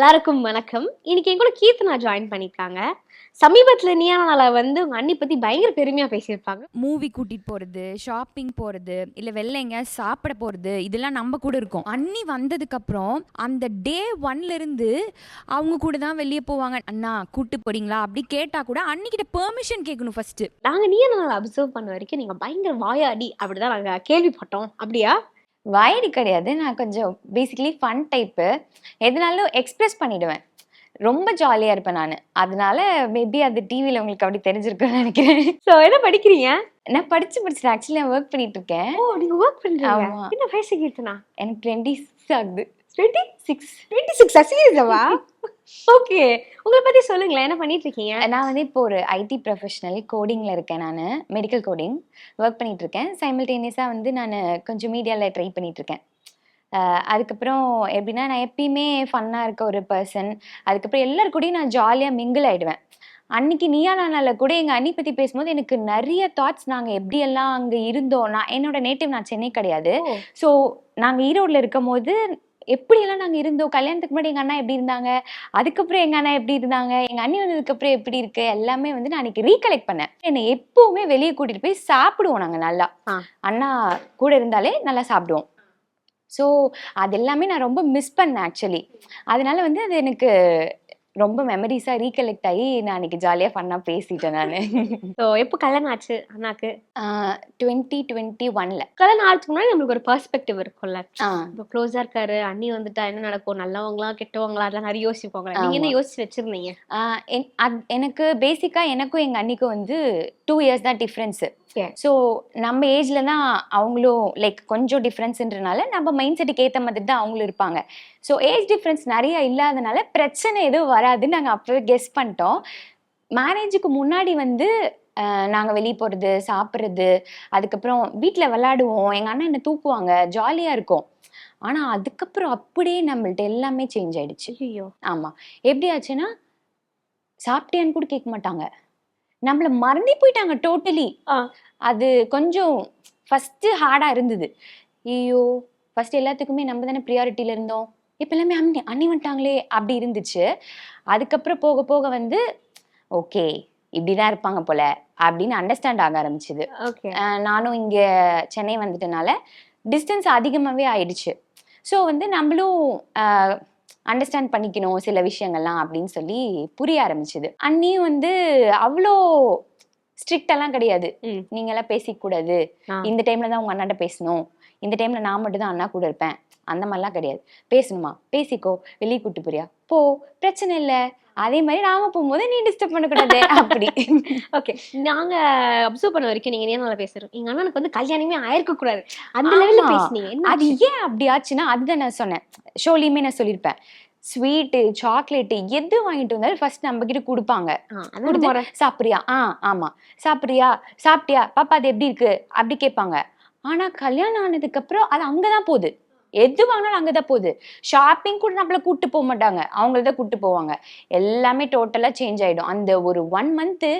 எல்லாருக்கும் வணக்கம். இன்னைக்கு என் கூட கீர்த்தனா ஜாயின் பண்ணிருக்காங்க. சமீபத்துல நியானால வந்து உங்க அண்ணி பத்தி பயங்கர பெருமையா பேசியிருப்பாங்க. மூவி கூட்டிட்டு போறது ஷாப்பிங் போறது இல்ல வெளில எங்கேயாவது சாப்பிட போறது இதெல்லாம் நம்ம கூட இருக்கும். அண்ணி வந்ததுக்கு அப்புறம் அந்த டே ஒன்ல இருந்து அவங்க கூட தான் வெளியே போவாங்க. அண்ணா கூட்டு போறீங்களா? அப்படி கேட்டா கூட அன்னிக்கிட்ட பெர்மிஷன் கேட்கணும் ஃபர்ஸ்ட் நாங்க நியானால அப்சர்வ் பண்ண வரைக்கும் நீங்க பயங்கர வாயாடி அப்படிதான் நாங்க கேள்விப்பட்டோம். அப்படியா? வாயடி கிடையாது. நான் கொஞ்சம் பேசிக்கலி ஃபன் டைப்பு எதுனாலும் எக்ஸ்பிரஸ் பண்ணிடுவேன். ரொம்ப ஜாலியாக இருப்பேன் நான். அதனால மேபி அது டிவியில் உங்களுக்கு அப்படி தெரிஞ்சிருக்குன்னு நினைக்கிறேன். சோ என்ன படிக்கிறீங்க? நான் படிச்சு படிச்சுட்டு ஆக்சுவலி நான் ஒர்க் பண்ணிட்டு இருக்கேன் ஓ நீங்க ஒர்க் பண்றீங்க. என்ன வயசு கீர்த்தனா? எனக்கு டுவெண்ட்டி சிக்ஸ் ஆகுது. டுவெண்ட்டி சிக்ஸ் டுவெண்ட்டி சிக்ஸ் சீரியஸாவா ஓகே உங்களை பத்தி சொல்லுங்களேன். என்ன பண்ணிட்டு இருக்கீங்க நான் வந்து இப்போ ஒரு ஐடி ப்ரொஃபஷனல் கோடிங்கில் இருக்கேன் நான். மெடிக்கல் கோடிங் ஒர்க் பண்ணிட்டு இருக்கேன் சைமில்டேனியஸாக வந்து நான் கொஞ்சம் மீடியாவில் ட்ரை பண்ணிட்டு இருக்கேன் அதுக்கப்புறம் எப்படின்னா நான் எப்பயுமே ஃபன்னாக இருக்க ஒரு பர்சன் அதுக்கப்புறம் எல்லார் கூடயும் நான் ஜாலியாக மிங்கிள் ஆயிடுவேன். அன்னைக்கு நீயா நானால கூட எங்கள் அண்ணி பற்றி பேசும்போது எனக்கு நிறைய தாட்ஸ் நாங்கள் எப்படியெல்லாம் அங்கே இருந்தோம். நான் என்னோட நேட்டிவ் நான் சென்னை கிடையாது. ஸோ நாங்கள் ஈரோட்டில் இருக்கும் போது எப்படியெல்லாம் நாங்கள் இருந்தோம்? கல்யாணத்துக்கு முன்னாடி எங்கள் அண்ணா எப்படி இருந்தாங்க? அதுக்கப்புறம் எங்கள் அண்ணா எப்படி இருந்தாங்க? எங்கள் அண்ணி வந்ததுக்கப்புறம் எப்படி இருக்கு? எல்லாமே வந்து நான் அன்னைக்கு ரீகலெக்ட் பண்ணேன். என்னை எப்பவுமே வெளியே கூட்டிட்டு போய் சாப்பிடுவோம் நாங்கள் நல்லா. அண்ணா கூட இருந்தாலே நல்லா சாப்பிடுவோம். ஸோ அது எல்லாமே நான் ரொம்ப மிஸ் பண்ணேன் ஆக்சுவலி அதனால வந்து அது எனக்கு ரொம்ப மெமரிஸாக ரீகலெக்ட் ஆகி நான் அன்னைக்கு ஜாலியாக ஃபன்னாக பேசிட்டேன் நான். So எப்போ கல்யாணம் ஆச்சு அண்ணாக்கு? டுவெண்ட்டி டுவெண்ட்டி ஒன்ல கல்யாணம் ஆகிறதுக்கு முன்னாடி நம்மளுக்கு ஒரு பெர்ஸ்பெக்டிவ் இருக்கும்ல. இப்போ க்ளோஸா இருக்காரு அண்ணி வந்துட்டா என்ன நடக்கும் நல்லவங்களா கெட்டவங்களா அதெல்லாம் நிறைய யோசிப்பாங்க நீங்க என்ன. யோசிச்சு வச்சிருந்தீங்க? எனக்கு பேசிக்கா எனக்கும் எங்க அண்ணிக்கும் வந்து டூ இயர்ஸ் தான் டிஃப்ரென்ஸ். ஸோ நம்ம ஏஜ்ல தான் அவங்களும் லைக் கொஞ்சம் டிஃப்ரென்ஸ்ன்றனால நம்ம மைண்ட் செட்டுக்கு ஏற்ற மாதிரி தான் அவங்களும் இருப்பாங்க. ஸோ ஏஜ் டிஃப்ரென்ஸ் நிறைய இல்லாதனால பிரச்சனை எதுவும் வராதுன்னு நாங்கள் அப்பவே கெஸ் பண்ணிட்டோம். மேரேஜுக்கு முன்னாடி வந்து நாங்கள் வெளியே போகிறது சாப்பிட்றது அதுக்கப்புறம் வீட்டில் விளாடுவோம் எங்கள் அண்ணன் என்னை தூக்குவாங்க ஜாலியாக இருக்கும். ஆனால் அதுக்கப்புறம் அப்படியே நம்மள்ட்ட எல்லாமே சேஞ்ச் ஆயிடுச்சு. ஐயோ ஆமா. எப்படி ஆச்சுன்னா சாப்பிட்டியான்னு கூட கேட்க மாட்டாங்க. நம்மள மறந்தே போயிட்டாங்க டோட்டலி. அது கொஞ்சம் ஃபர்ஸ்ட் ஹார்டா இருந்தது. ஐயோ ஃபர்ஸ்ட் எல்லாத்துக்குமே நம்ம தானே ப்ரியாரிட்டியில இருந்தோம். இப்போ எல்லாமே அண்ணி அண்ணி வந்துட்டாங்களே அப்படி இருந்துச்சு. அதுக்கப்புறம் போக போக வந்து ஓகே இப்படிதான் இருப்பாங்க போல அப்படின்னு அண்டர்ஸ்டாண்ட் ஆக ஆரம்பிச்சுது. நானும் இங்கே சென்னை வந்துட்டனால டிஸ்டன்ஸ் அதிகமாகவே ஆயிடுச்சு. ஸோ வந்து நம்மளும் அண்டர்ஸ்டாண்ட் பண்ணிக்கணும் சில விஷயங்கள்லாம் அப்படின்னு சொல்லி புரிய ஆரம்பிச்சுது. அண்ணியும் வந்து அவ்வளோ ஸ்ட்ரிக்ட் எல்லாம் கிடையாது. ம். நீங்களாம் பேசிக்கூடாது. ஆ. இந்த டைம்ல தான் உங்க அண்ணாட்ட பேசணும். இந்த டைம்ல நான் மட்டும் தான் அண்ணா கூட இருப்பேன். அந்த மாதிரிலாம் கிடையாது. பேசணுமா? பேசிக்கோ. வெளியே கூட்டு போறியா? போ. பிரச்சனை இல்ல. அதே மாதிரி நாம போகும்போது நீ டிஸ்டர்ப் பண்ணக்கூடாது. அப்படி. ஓகே நாங்க அப்சர்வ் பண்ண வரைக்கும் நீங்க என்ன பேசுறோம் எங்க அண்ணனுக்கு வந்து கல்யாணமே ஆயிருக்க கூடாது அந்த. லெவல்ல பேசுனீங்க. அது ஏன் அப்படி ஆச்சுன்னா அதுதான் நான் சொன்னேன். ஷோலையுமே நான் சொல்லியிருப்பேன். ஸ்வீட்டு சாக்லேட்டு எது வாங்கிட்டு வந்தாலும் ஃபர்ஸ்ட் நம்ம கிட்ட கொடுப்பாங்க. சாப்பிட்றியா? ஆ ஆமா. சாப்பிட்றியா? சாப்பிட்டியா? பாப்பா அது எப்படி இருக்கு? அப்படி கேட்பாங்க. ஆனா கல்யாணம் ஆனதுக்கு அப்புறம் அது அங்கதான் போகுது. எது வாங்கினாலும் அங்கதான் போகுது. ஷாப்பிங் கூட நம்மள கூட்டு போக மாட்டாங்க. அவங்கள தான் கூட்டு போவாங்க. எல்லாமே டோட்டலா சேஞ்ச் ஆயிடும். அந்த ஒரு ஒன் மந்த்து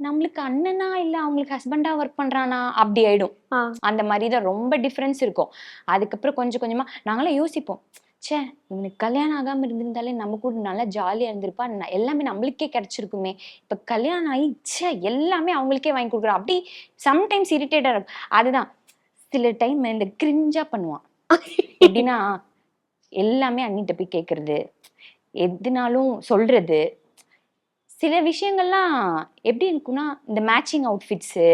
நம்மளுக்கு அண்ணனா இல்ல அவங்களுக்கு ஹஸ்பண்டா ஒர்க் பண்றானா? அப்படி ஆயிடும். அந்த மாதிரி தான் ரொம்ப டிஃப்ரென்ஸ் இருக்கும். அதுக்கப்புறம் கொஞ்சம் கொஞ்சமா நாங்களாம் யோசிப்போம். ச்சே இவனுக்கு கல்யாணம் ஆகாம இருந்திருந்தாலே நம்ம கூட நல்லா ஜாலியா இருந்திருப்பா. எல்லாமே நம்மளுக்கே கிடைச்சிருக்குமே. இப்ப கல்யாணம் ஆகி ச்சே எல்லாமே அவங்களுக்கே வாங்கி கொடுக்குறோம். அப்படி சம்டைம்ஸ் இரிட்டேட்டா இருக்கும். அதுதான். சில டைம் இந்த கிரிஞ்சா பண்ணுவான். எப்படின்னா எல்லாமே அண்ணிட்ட போய் கேட்கறது எதுனாலும் சொல்றது. சில விஷயங்கள்லாம் எப்படி இருக்கும்னா இந்த மேட்சிங் அவுட்ஃபிட்ஸு.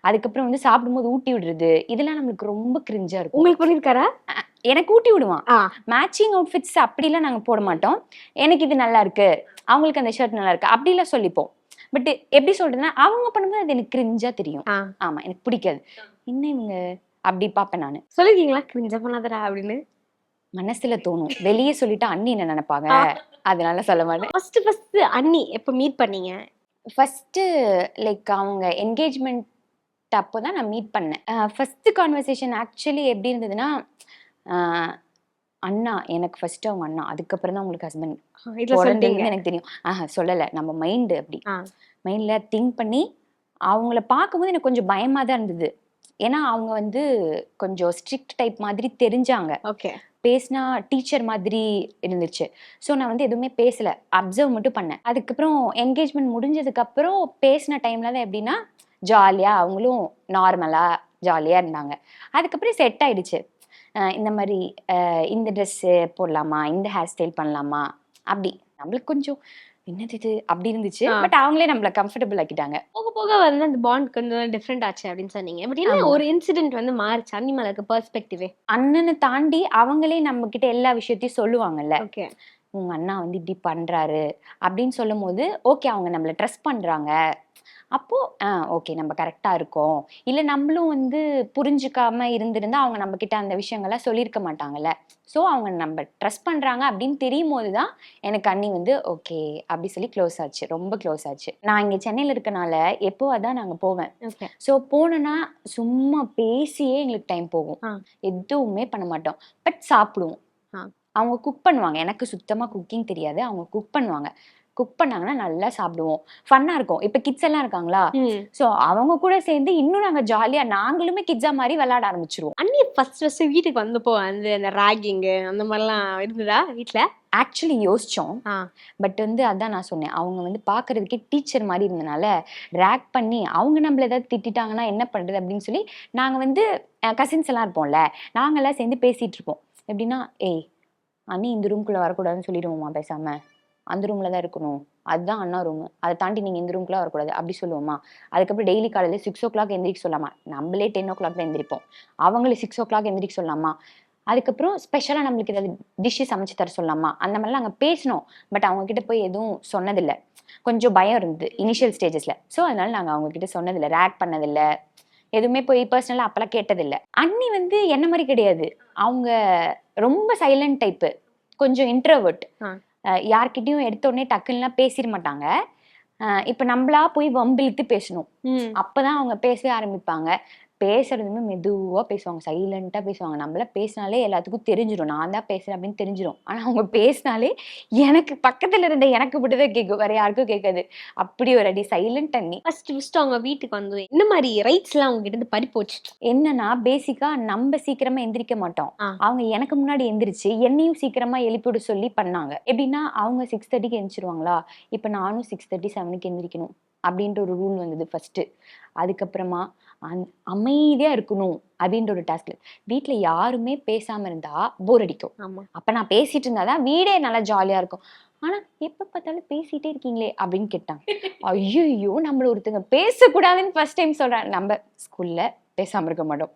அதுக்கப்புறம் வந்து சாப்பிடும்போது ஊட்டி விடுறது இதெல்லாம் நம்மளுக்கு ரொம்ப கிரிஞ்சா இருக்கும். உங்களுக்கு பண்ணிருக்காரா? எனக்கு ஊட்டி விடுவான். மேட்சிங் அவுட்ஃபிட்ஸ் அப்படிலாம் நாங்க போட மாட்டோம். எனக்கு இது நல்லா இருக்கு. அவங்களுக்கு அந்த ஷர்ட் நல்லா இருக்கு. அப்படிலாம் சொல்லிப்போம். பட் எப்படி சொல்றதுன்னா அவங்க பண்ணும்போது அது எனக்கு கிரிஞ்சா தெரியும். ஆமா எனக்கு பிடிக்காது. என்ன இவங்க? அப்படி பார்ப்பேன் நான். சொல்லிருக்கீங்களா? கிரிஞ்ச பண்ணாதடா அப்படின்னு? மனசுல தோணும். வெளியே சொல்லிட்டு அண்ணி என்ன நினைப்பாங்க. அதனால சொல்ல மாட்டேன். ஃபர்ஸ்ட் ஃபர்ஸ்ட் அண்ணி எப்ப மீட் பண்ணீங்க? ஃபர்ஸ்ட் லைக் அவங்க என்கேஜ்மெண்ட் அப்போ தான் நான் மீட் பண்ணேன். ஃபர்ஸ்ட் கான்வர்சேஷன் ஆக்சுவலி எப்படி இருந்ததுன்னா அண்ணா எனக்கு ஃபர்ஸ்ட் அவங்க அண்ணா அதுக்கப்புறம் தான் உங்களுக்கு ஹஸ்பண்ட் சொல்லிட்டீங்க எனக்கு தெரியும். ஆஹா சொல்லலை. நம்ம மைண்டு அப்படி. மைண்ட்ல திங்க் பண்ணி அவங்கள பார்க்கும்போது எனக்கு கொஞ்சம் பயமா தான் இருந்தது. ஏன்னா அவங்க வந்து கொஞ்சம் ஸ்ட்ரிக்ட் டைப் மாதிரி தெரிஞ்சாங்க. ஓகே பேசினா டீச்சர் மாதிரி இருந்துச்சு. ஸோ நான் வந்து எதுவுமே பேசல. அப்சர்வ் மட்டும் பண்ணேன். அதுக்கப்புறம் என்கேஜ்மெண்ட் முடிஞ்சதுக்கப்புறம் பேசின டைம்ல தான் எப்படின்னா ஜாலியாக அவங்களும் நார்மலாக ஜாலியாக இருந்தாங்க. அதுக்கப்புறம் செட் ஆயிடுச்சு. இந்த மாதிரி இந்த ட்ரெஸ்ஸு போடலாமா? இந்த ஹேர் ஸ்டைல் பண்ணலாமா? அப்படி. நம்மளுக்கு கொஞ்சம் என்னது இது? அப்படி இருந்துச்சு. பட் அவங்களே நம்மள கம்ஃபர்டபுள் ஆக்கிட்டாங்க. போக போக வந்து அந்த பாண்ட் கொஞ்சம் டிஃப்ரெண்ட் ஆச்சு அப்படின்னு சொன்னீங்க. பட் என்ன. ஒரு இன்சிடென்ட் வந்து மாறுச்சு? அன்னி மேல இருக்க பெர்ஸ்பெக்டிவே அண்ணனை தாண்டி அவங்களே நம்ம கிட்ட எல்லா விஷயத்தையும் சொல்லுவாங்கல்ல. ஓகே உங்க அண்ணா வந்து இப்படி பண்றாரு அப்படின்னு சொல்லும் போது ஓகே அவங்க நம்மள ட்ரஸ்ட் பண்றாங்க. அப்போ ஓகே நம்ம கரெக்டா இருக்கோம். இல்ல நம்மளும் வந்து புரிஞ்சுக்காம இருந்திருந்தா அவங்க நம்ம கிட்ட அந்த விஷயங்கள்லாம் சொல்லியிருக்க மாட்டாங்கல்ல. ஸோ அவங்க நம்ம ட்ரஸ்ட் பண்றாங்க அப்படின்னு தெரியும் போது தான் எனக்கு அண்ணி வந்து ஓகே அப்படி சொல்லி க்ளோஸ் ஆச்சு. ரொம்ப க்ளோஸ் ஆச்சு. நான் இங்க சென்னையில இருக்கனால எப்போ அதான் நாங்க போவேன். ஸோ போனோன்னா சும்மா பேசியே எங்களுக்கு டைம் போகும். ஆ. எதுவுமே பண்ண மாட்டோம். பட் சாப்பிடுவோம். ஆ. அவங்க குக் பண்ணுவாங்க. எனக்கு சுத்தமா குக்கிங் தெரியாது. அவங்க குக் பண்ணுவாங்க. குக் பண்ணாங்கன்னா நல்லா சாப்பிடுவோம். ஃபன்னா இருக்கும். இப்போ கிட்ஸ் எல்லாம் இருக்காங்களா? ஸோ அவங்க கூட சேர்ந்து இன்னும் நாங்க ஜாலியா நாங்களுமே கிட்ஸா மாதிரி விளையாட ஆரம்பிச்சிருவோம். அண்ணி ஃபர்ஸ்ட் ஃபர்ஸ்ட் வீட்டுக்கு வந்தப்போ வந்து அந்த ராகிங்கு அந்த மாதிரிலாம் இருந்ததா வீட்ல? ஆக்சுவலி யோசிச்சோம். பட் வந்து அதான் நான் சொன்னேன். அவங்க வந்து பார்க்கறதுக்கே டீச்சர் மாதிரி இருந்தனால ரேக் பண்ணி அவங்க நம்மள ஏதாவது திட்டிட்டாங்கன்னா என்ன பண்றது அப்படின்னு சொல்லி நாங்க வந்து கசின்ஸ் எல்லாம் இருப்போம்ல. நாங்கெல்லாம் சேர்ந்து பேசிட்டு இருப்போம். எப்படின்னா ஏய் அண்ணி இந்த ரூம்குள்ள வரக்கூடாதுன்னு சொல்லிடுவோமா பேசாம. அந்த ரூம்ல தான் இருக்கணும். அதுதான் அண்ணா ரூம் அதை தாண்டி நீங்க இந்த ரூம்குள்ள வரக்கூடாது. அப்படி சொல்லுவோமா அதுக்கப்புறம் டெய்லி காலையில சிக்ஸ் ஓ கிளாக் எந்திரிக்க சொல்லாமா. நம்மளே டென் ஓ கிளாக் தான் எந்திரிப்போம். அவங்களே சிக்ஸ் ஓ கிளாக் எந்திரிக்க சொல்லாமா. அதுக்கப்புறம் ஸ்பெஷலாக நம்மளுக்கு ஏதாவது டிஷ்ஷு சமைச்சு தர சொல்லலாமா அந்த மாதிரிலாம் நாங்கள் பேசினோம் பட் அவங்க கிட்ட போய் எதுவும் சொன்னதில்லை. கொஞ்சம் பயம் இருந்தது இனிஷியல் ஸ்டேஜஸில் ஸோ அதனால நாங்கள் அவங்க கிட்ட ரேக் பண்ணதில்லை. எதுவுமே போய் பர்சனலாக அப்பெல்லாம் கேட்டதில்ல. அண்ணி வந்து என்ன மாதிரி கிடையாது. அவங்க ரொம்ப சைலண்ட் டைப்பு கொஞ்சம் இன்ட்ரவர்ட். யார்கிட்டயும் எடுத்த உடனே டக்குன்னுலாம் பேசிட மாட்டாங்க. இப்ப நம்மளா போய் வம்பிழுத்து பேசணும். அப்பதான் அவங்க பேசவே ஆரம்பிப்பாங்க. பேசுறதுமே மெதுவா பேசுவாங்க. சைலண்டா பேசுவாங்க. நம்மள பேசினாலே எல்லாத்துக்கும் தெரிஞ்சிடும் நான் தான் பேசுறேன் அப்படின்னு தெரிஞ்சிடும் ஆனா அவங்க பேசினாலே எனக்கு பக்கத்துல இருந்த எனக்கு மட்டும்தான் கேட்கும் வேற யாருக்கும் கேட்காது. அப்படி ஒரு அடி சைலண்ட் அண்ணி. ஃபர்ஸ்ட் ஃபர்ஸ்ட் அவங்க வீட்டுக்கு வந்து என்ன மாதிரி ரைட்ஸ் எல்லாம் அவங்க கிட்ட பறி போச்சு என்னன்னா பேசிக்கா நம்ம சீக்கிரமா எந்திரிக்க மாட்டோம். அவங்க எனக்கு முன்னாடி எந்திரிச்சு என்னையும் சீக்கிரமா எழுப்பிவிட சொல்லி பண்ணாங்க. எப்படின்னா அவங்க சிக்ஸ் தேர்ட்டிக்கு எந்திரிச்சிருவாங்களா? இப்ப நானும் சிக்ஸ் தேர்ட்டி செவனுக்கு எந்திரிக்கணும் அப்படின்ற ஒரு ரூல் வந்தது ஃபர்ஸ்ட் அதுக்கப்புறமா அந் அமைதியா இருக்கணும் அப்படின்ற ஒரு டாஸ்க் வீட்ல யாருமே பேசாம இருந்தா போர் அடிக்கும். அப்ப நான் பேசிட்டு இருந்தாதான் வீடே நல்லா ஜாலியா இருக்கும். ஆனா எப்ப பார்த்தாலும் பேசிட்டே இருக்கீங்களே அப்படின்னு கேட்டாங்க. ஐயோ நம்மள ஒருத்தங்க பேசக்கூடாதுன்னு ஃபர்ஸ்ட் டைம் சொல்றேன் நம்ம ஸ்கூல்ல பேசாம இருக்க மாட்டோம்.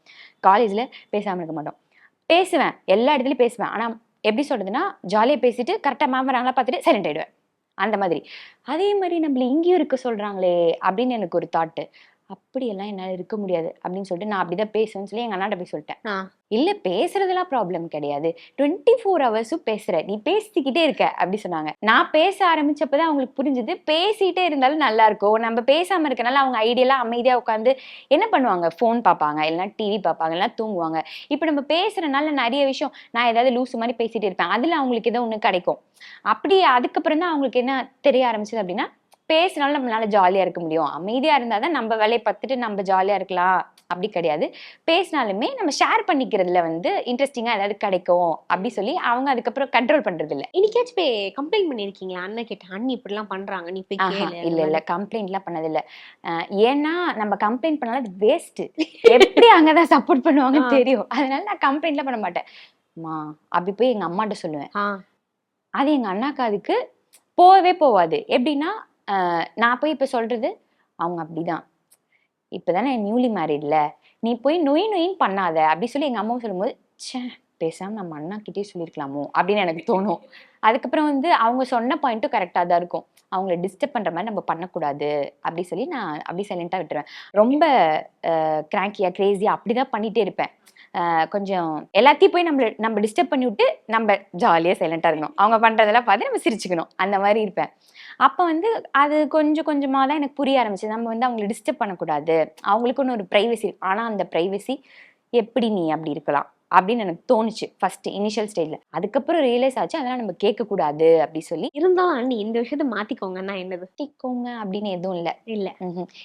காலேஜ்ல பேசாம இருக்க மாட்டோம். பேசுவேன் எல்லா இடத்துலயும் பேசுவேன். ஆனா எப்படி சொல்றதுன்னா ஜாலியா பேசிட்டு கரெக்டா மேம் வராங்களா பார்த்துட்டு சைலண்ட் ஆயிடுவேன். அந்த மாதிரி. அதே மாதிரி நம்மள இங்கேயும் இருக்க சொல்றாங்களே அப்படின்னு எனக்கு ஒரு தாட்டு அப்படியெல்லாம் என்னால இருக்க முடியாது. அப்படின்னு சொல்லிட்டு நான் அப்படிதான் பேசுவேன்னு சொல்லி எங்க அண்ணாட்ட போய் சொல்லிட்டேன். இல்ல பேசுறதெல்லாம் ப்ராப்ளம் கிடையாது. டுவெண்ட்டி ஃபோர் ஹவர்ஸும் பேசுற. நீ பேசிக்கிட்டே இருக்க அப்படி சொன்னாங்க. நான் பேச ஆரம்பிச்சப்பதான் அவங்களுக்கு புரிஞ்சுது. பேசிட்டே இருந்தாலும் நல்லா இருக்கும். நம்ம பேசாம இருக்கனால அவங்க ஐடியலா அமைதியா உட்காந்து என்ன பண்ணுவாங்க? ஃபோன் பார்ப்பாங்க இல்லைன்னா டிவி பார்ப்பாங்க இல்லைன்னா தூங்குவாங்க. இப்போ நம்ம பேசுறதுனால நிறைய விஷயம் நான் ஏதாவது லூசு மாதிரி பேசிட்டு இருப்பேன். அதுல அவங்களுக்கு ஏதோ ஒண்ணு கிடைக்கும். அப்படி அதுக்கப்புறம் தான் அவங்களுக்கு என்ன தெரிய ஆரம்பிச்சது அப்படின்னா பேசினாலும் நம்மளால ஜாலியா இருக்க முடியும். அமைதியா இருந்தாதான் நம்ம வேலையை பார்த்துட்டு நம்ம ஜாலியா இருக்கலாம். அப்படி கிடையாது. பேசினாலுமே நம்ம ஷேர் பண்ணிக்கிறதுல வந்து இன்ட்ரெஸ்டிங்கா ஏதாவது கிடைக்கும் அப்படி சொல்லி அவங்க அதுக்கப்புறம் கண்ட்ரோல் பண்றது இல்ல இன்னைக்காச்சும் போய் கம்ப்ளைண்ட் பண்ணிருக்கீங்களா அண்ணன் கிட்ட அண்ணி இப்படி எல்லாம் பண்றாங்க. நீ போய் இல்ல இல்ல. கம்ப்ளைண்ட்லாம் பண்ணதில்ல. ஏன்னா நம்ம கம்ப்ளைண்ட் பண்ணாலும் அது வேஸ்ட் எப்படி அங்கதான் சப்போர்ட் பண்ணுவாங்கன்னு. தெரியும். அதனால நான் கம்ப்ளைண்ட்லாம் பண்ண மாட்டேன். மா அப்படி போய் எங்க அம்மாட்ட சொல்லுவேன். அது எங்க அண்ணாக்கு அதுக்கு போகவே போகாது எப்படின்னா நான் போய் இப்போ சொல்கிறது அவங்க அப்படிதான். இப்பதானே நியூலி மேரிட்ல நீ போய் நொய் நொயின்னு பண்ணாத. அப்படி சொல்லி எங்கள் அம்மாவும் சொல்லும்போது ச்சே பேசாம நம்ம அண்ணாக்கிட்டே சொல்லியிருக்கலாமோ அப்படின்னு எனக்கு தோணும். அதுக்கப்புறம் வந்து அவங்க சொன்ன பாயிண்ட்டும் கரெக்டாக தான் இருக்கும். அவங்கள டிஸ்டர்ப் பண்ணுற மாதிரி நம்ம பண்ணக்கூடாது. அப்படி சொல்லி நான் அப்படி சைலண்ட்டாக விட்டுருவேன். ரொம்ப க்ராக்கியாக க்ரேஸியாக அப்படி தான் பண்ணிகிட்டே இருப்பேன். கொஞ்சம் எல்லாத்தையும் போய் நம்மள நம்ம டிஸ்டர்ப் பண்ணி விட்டு நம்ம ஜாலியாக சைலண்டாக இருக்கணும். அவங்க பண்ணுறதெல்லாம் பார்த்து நம்ம சிரிச்சுக்கணும். அந்த மாதிரி இருப்பேன். அப்போ வந்து அது கொஞ்சம் கொஞ்சமாக தான் எனக்கு புரிய ஆரம்பிச்சு நம்ம வந்து அவங்கள டிஸ்டர்ப் பண்ணக்கூடாது. அவங்களுக்குன்னு ஒரு ப்ரைவசி ஆனால் அந்த ப்ரைவசி எப்படி நீ அப்படி இருக்கலாம்? அப்படின்னு எனக்கு தோணுச்சு. ஃபர்ஸ்ட் இனிஷியல் ஸ்டேஜ்ல அதுக்கப்புறம் ரியலைஸ் ஆச்சு அதெல்லாம் நம்ம கேட்க கூடாது அப்படி சொல்லி. இருந்தாலும் அண்ணி இந்த விஷயத்த மாத்திக்கோங்கன்னா என்னது? திக்கோங்க அப்படின்னு எதுவும் இல்ல. இல்ல.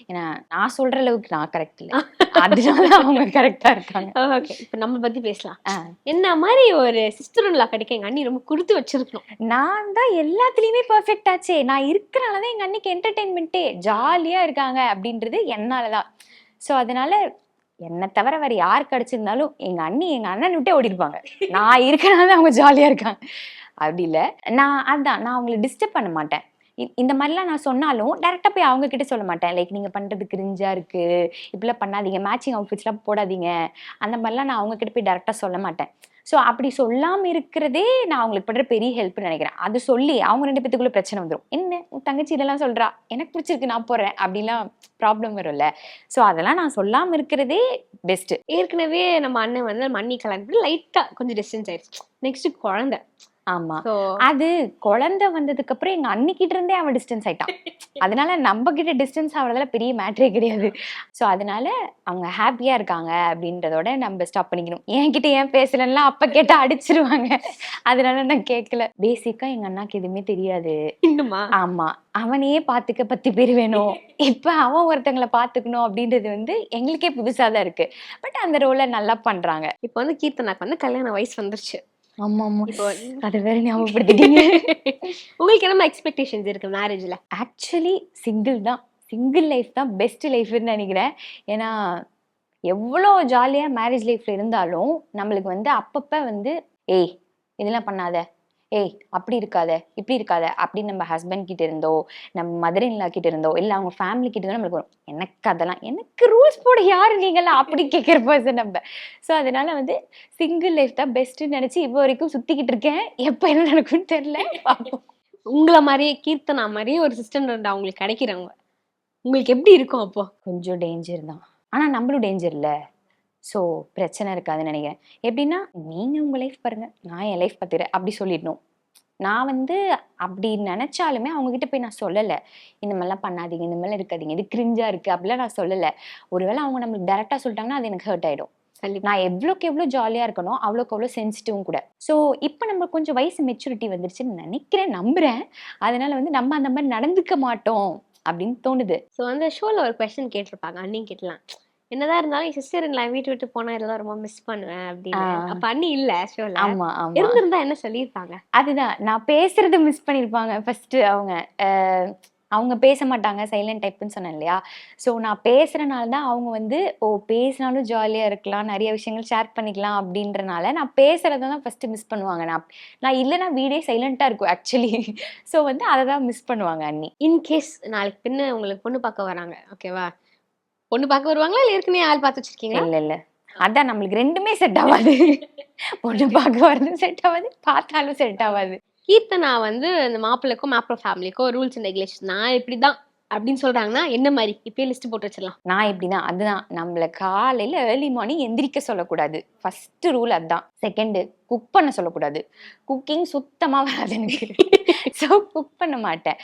ஏன்னா நான் சொல்ற அளவுக்கு நான் கரெக்ட் இல்ல. அதனால அவங்க கரெக்டா இருக்காங்க. ஓகே இப்ப நம்ம பத்தி பேசலாம். என்ன மாதிரி ஒரு சிஸ்டர் உள்ள கிடைக்க எங்க அண்ணி ரொம்ப கொடுத்து வச்சிருக்கணும்? நான் தான் எல்லாத்துலயுமே பெர்ஃபெக்ட் ஆச்சே. நான் இருக்கிறனாலதான் எங்க அன்னைக்கு என்டர்டைன்மெண்ட்டே ஜாலியா இருக்காங்க அப்படின்றது என்னாலதான். சோ அதனால என்னை தவிர வேற யார் கிடைச்சிருந்தாலும் எங்க அண்ணி எங்க அண்ணன் விட்டே ஓடி இருப்பாங்க நான் இருக்கனால அவங்க ஜாலியா இருக்காங்க. அப்படி இல்லை. நான் அதான் நான் அவங்களை டிஸ்டர்ப் பண்ண மாட்டேன். இ- இந்த மாதிரிலாம் நான் சொன்னாலும் டேரெக்டாக போய் அவங்க கிட்ட சொல்ல மாட்டேன். லைக் நீங்கள் பண்ணுறது கிரிஞ்சாக இருக்குது இப்படிலாம் பண்ணாதீங்க. மேட்சிங் அவுட்ஃபிட்ஸ்லாம் போடாதீங்க. அந்த மாதிரிலாம் நான் அவங்க கிட்ட போய் டேரெக்டாக சொல்ல மாட்டேன். ஸோ அப்படி சொல்லாமல் இருக்கிறதே நான் அவங்களுக்கு பண்ணுற பெரிய ஹெல்ப்னு நினைக்கிறேன். அது சொல்லி அவங்க ரெண்டு பேத்துக்குள்ள பிரச்சனை வந்துடும் என்ன? உன் தங்கச்சி இதெல்லாம் சொல்றா. எனக்கு பிடிச்சிருக்கு நான் போறேன். அப்படிலாம் ப்ராப்ளம் வரும்ல. ஸோ அதெல்லாம் நான் சொல்லாமல் இருக்கிறதே பெஸ்ட்டு ஏற்கனவே நம்ம அண்ணன் வந்து மண்ணி அண்ணி கல்யாணம் கொஞ்சம் டிஸ்டன்ஸ் ஆயிடுச்சு. நெக்ஸ்ட் குழந்தை. ஆமா. அது குழந்தை வந்ததுக்கு அப்புறம் எங்க அன்னிக்கிட்ட இருந்தே அவன் டிஸ்டன்ஸ் ஆயிட்டான் அதனால நம்ம கிட்ட டிஸ்டன்ஸ் ஆகிறதுல பெரிய மேட்ரே கிடையாது. ஸோ அதனால அவங்க ஹாப்பியா இருக்காங்க அப்படின்றதோட நம்ம ஸ்டாப் பண்ணிக்கணும். என்கிட்ட ஏன் பேசலன்னா அப்ப கேட்டா அடிச்சிருவாங்க. அதனால நான் கேட்கல பேசிக்கா எங்க அண்ணாக்கு எதுவுமே தெரியாது. இன்னுமா? ஆமா. அவனையே பாத்துக்க பத்து பேர் வேணும். இப்ப அவன் ஒருத்தங்களை பாத்துக்கணும் அப்படின்றது வந்து எங்களுக்கே புதுசா தான் இருக்கு. பட் அந்த ரோலை நல்லா பண்றாங்க. இப்போ வந்து கீர்த்தனாக்கு வந்து கல்யாண வயசு வந்துருச்சு. ஆமா ஆமா அதை வேற ஞாபகப்படுத்திட்டீங்க. உங்களுக்கு என்ன எக்ஸ்பெக்டேஷன்ஸ் இருக்கு மேரேஜ்ல ஆக்சுவலி சிங்கிள் தான். சிங்கிள் லைஃப் தான் பெஸ்ட் லைஃப்னு நினைக்கிறேன். ஏன்னா எவ்வளோ ஜாலியாக மேரேஜ் லைஃப்ல இருந்தாலும் நம்மளுக்கு வந்து அப்பப்போ வந்து ஏய் இதெல்லாம் பண்ணாத. ஏய் அப்படி இருக்காத இப்படி இருக்காத அப்படின்னு நம்ம ஹஸ்பண்ட் கிட்ட இருந்தோ நம்ம மதர் இன்லா கிட்ட இருந்தோ இல்லை அவங்க ஃபேமிலி கிட்ட இருந்தோ நம்மளுக்கு வரும் எனக்கு அதெல்லாம் எனக்கு ரூல்ஸ் போட யாரு நீங்களாம் அப்படி கேட்குற பர்சன் நம்ம. ஸோ அதனால வந்து சிங்கிள் லைஃப் தான் பெஸ்ட்டுன்னு நினச்சி இப்போ வரைக்கும் சுற்றிக்கிட்டு இருக்கேன். எப்போ என்ன நடக்கும்னு தெரில பார்ப்போம் உங்களை மாதிரியே கீர்த்தனா மாதிரியே ஒரு சிஸ்டம் இருந்தா அவங்களுக்கு கிடைக்கிறவங்க. உங்களுக்கு எப்படி இருக்கும் அப்போ? கொஞ்சம் டேஞ்சர் தான். ஆனால் நம்மளும் டேஞ்சர் இல்லை. ஸோ பிரச்சனை இருக்காதுன்னு நினைக்கிறேன். எப்படின்னா நீங்கள் உங்கள் லைஃப் பாருங்க. நான் என் லைஃப் பார்த்துக்கிறேன் அப்படி சொல்லிடணும். நான் வந்து அப்படி நினச்சாலுமே அவங்கக்கிட்ட போய் நான் சொல்லலை. இந்த மாதிரிலாம் பண்ணாதீங்க இந்த மாதிரிலாம் இருக்காதீங்க இது கிரிஞ்சாக இருக்குது அப்படிலாம் நான் சொல்லலை. ஒருவேளை அவங்க நம்மளுக்கு டேரெக்டாக சொல்லிட்டாங்கன்னா அது எனக்கு ஹர்ட் ஆகிடும் கண்டிப்பா. நான் எவ்வளோக்கு எவ்வளோ ஜாலியாக இருக்கணும் அவ்வளோக்கு அவ்வளோ சென்சிட்டிவும் கூட. ஸோ இப்போ நம்ம கொஞ்சம் வயசு மெச்சூரிட்டி வந்துருச்சுன்னு நினைக்கிறேன் நம்புகிறேன் அதனால வந்து நம்ம அந்த மாதிரி நடந்துக்க மாட்டோம் அப்படின்னு தோணுது. ஸோ அந்த ஷோல ஒரு கொஸ்டின் கேட்டிருப்பாங்க அண்ணி கேட்டலாம். என்னதான் இருந்தாலும் என் சிஸ்டர் நான் வீட்டு விட்டு போனா இதெல்லாம் ரொம்ப மிஸ் பண்ணுவேன் அப்படின்னு. அப்ப அண்ணி இல்ல ஷோல ஆமா ஆமா. இருந்திருந்தா என்ன சொல்லியிருப்பாங்க? அதுதான். நான் பேசுறத மிஸ் பண்ணிருப்பாங்க ஃபர்ஸ்ட் அவங்க அவங்க பேச மாட்டாங்க சைலண்ட் டைப்னு சொன்னேன் இல்லையா? ஸோ நான் பேசுறனால தான் அவங்க வந்து ஓ பேசினாலும் ஜாலியாக இருக்கலாம் நிறைய விஷயங்கள் ஷேர் பண்ணிக்கலாம் அப்படின்றனால நான் பேசுறத தான் ஃபர்ஸ்ட் மிஸ் பண்ணுவாங்க. நான் நான் இல்லைன்னா வீடே சைலண்ட்டாக இருக்கும் ஆக்சுவலி ஸோ வந்து அதை தான் மிஸ் பண்ணுவாங்க அண்ணி. இன்கேஸ் நாளைக்கு பின்ன உங்களுக்கு பொண்ணு பார்க்க வராங்க ஓகேவா பொண்ணு பார்க்க வருவாங்களா? இல்ல ஏற்கனவே ஆள் பார்த்து வச்சிருக்கீங்களா? இல்லை இல்லை. அதான் நம்மளுக்கு ரெண்டுமே செட் ஆகாது பொண்ணு பார்க்க வரது செட் ஆகாது பார்த்தாலும் செட் ஆகாது கீர்த்தனா வந்து அந்த மாப்பிள்ளைக்கும் மாப்பிள்ளை ஃபேமிலிக்கும் ரூல்ஸ் அண்ட் ரெகுலேஷன் நான் இப்படிதான். அப்படின்னு சொல்றாங்கன்னா என்ன மாதிரி? இப்பயே லிஸ்ட் போட்டு வச்சிடலாம். நான் இப்படிதான் அதுதான். நம்மள காலையில ஏர்லி மார்னிங் எந்திரிக்க சொல்லக்கூடாது. ஃபர்ஸ்ட் ரூல் அதுதான். செகண்ட் குக் பண்ண சொல்லக்கூடாது. குக்கிங் சுத்தமா வராது எனக்கு. ஸோ குக் பண்ண மாட்டேன்.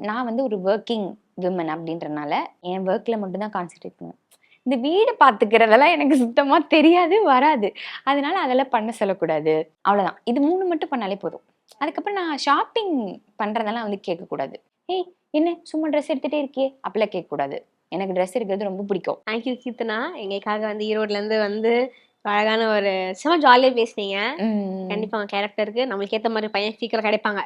நான் வந்து ஒரு ஒர்க்கிங் விமன் அப்படின்றனால என் ஒர்க்ல மட்டும்தான் கான்சென்ட்ரேட் பண்ணுவேன். இந்த வீடு பார்த்துக்கிறதெல்லாம் எனக்கு சுத்தமா தெரியாது வராது. அதனால அதெல்லாம் பண்ண சொல்லக்கூடாது. அவ்வளவுதான். இது மூணு மட்டும் பண்ணாலே போதும். அதுக்கப்புறம் நான் ஷாப்பிங் பண்றதெல்லாம் வந்து கேட்கக்கூடாது. ஏய் என்ன சும்மா ட்ரெஸ் எடுத்துட்டே இருக்கியே? அப்படிலாம் கேட்கக்கூடாது. எனக்கு ட்ரெஸ் எடுக்கிறது ரொம்ப பிடிக்கும். Thank you Keerthana. எங்களுக்காக வந்து ஈரோட்ல இருந்து வந்து அழகான ஒரு செம ஜாலியா பேசுனீங்க. உம் கண்டிப்பா உங்க கேரக்டருக்கு நம்மளுக்கு ஏத்த மாதிரி பையன் சீக்கிரம் கிடைப்பாங்க.